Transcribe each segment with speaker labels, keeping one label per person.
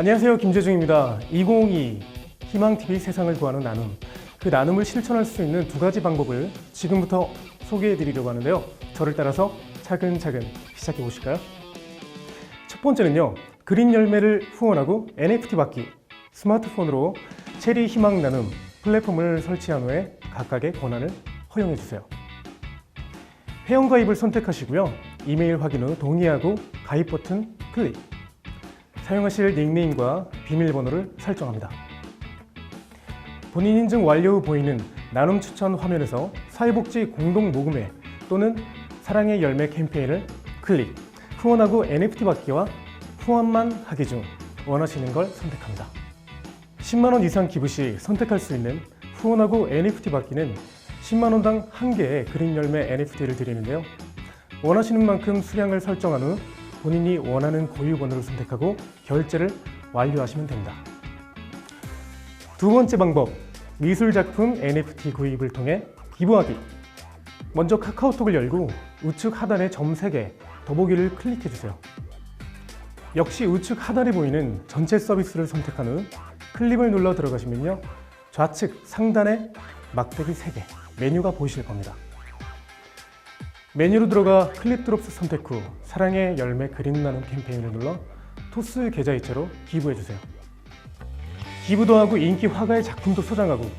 Speaker 1: 안녕하세요. 김재중입니다. 2022 희망TV 세상을 구하는 나눔. 그 나눔을 실천할 수 있는 두 가지 방법을 지금부터 소개해 드리려고 하는데요. 저를 따라서 차근차근 시작해 보실까요? 첫 번째는요. 그린 열매를 후원하고 NFT 받기. 스마트폰으로 체리 희망 나눔 플랫폼을 설치한 후에 각각의 권한을 허용해 주세요. 회원 가입을 선택하시고요. 이메일 확인 후 동의하고 가입 버튼 클릭. 사용하실 닉네임과 비밀번호를 설정합니다. 본인 인증 완료 후 보이는 나눔 추천 화면에서 사회복지 공동 모금회 또는 사랑의 열매 캠페인을 클릭. 후원하고 NFT 받기와 후원만 하기 중 원하시는 걸 선택합니다. 10만 원 이상 기부 시 선택할 수 있는 후원하고 NFT 받기는 10만 원당 한 개의 그린 열매 NFT를 드리는데요. 원하시는 만큼 수량을 설정한 후 본인이 원하는 고유 번호를 선택하고 결제를 완료하시면 됩니다. 두 번째 방법, 미술 작품 NFT 구입을 통해 기부하기. 먼저 카카오톡을 열고 우측 하단에 점 3개, 더보기를 클릭해 주세요. 역시 우측 하단에 보이는 전체 서비스를 선택한 후 클릭을 눌러 들어가시면요. 좌측 상단에 막대기 3개, 메뉴가 보이실 겁니다. 메뉴로 들어가 클립 드롭스 선택 후 사랑의 열매 그림 나눔 캠페인을 눌러 토스 계좌이체로 기부해 주세요. 기부도 하고 인기 화가의 작품도 소장하고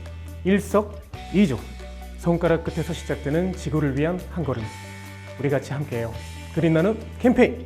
Speaker 1: 일석이조 손가락 끝에서 시작되는 지구를 위한 한 걸음 우리 같이 함께해요. 그림 나눔 캠페인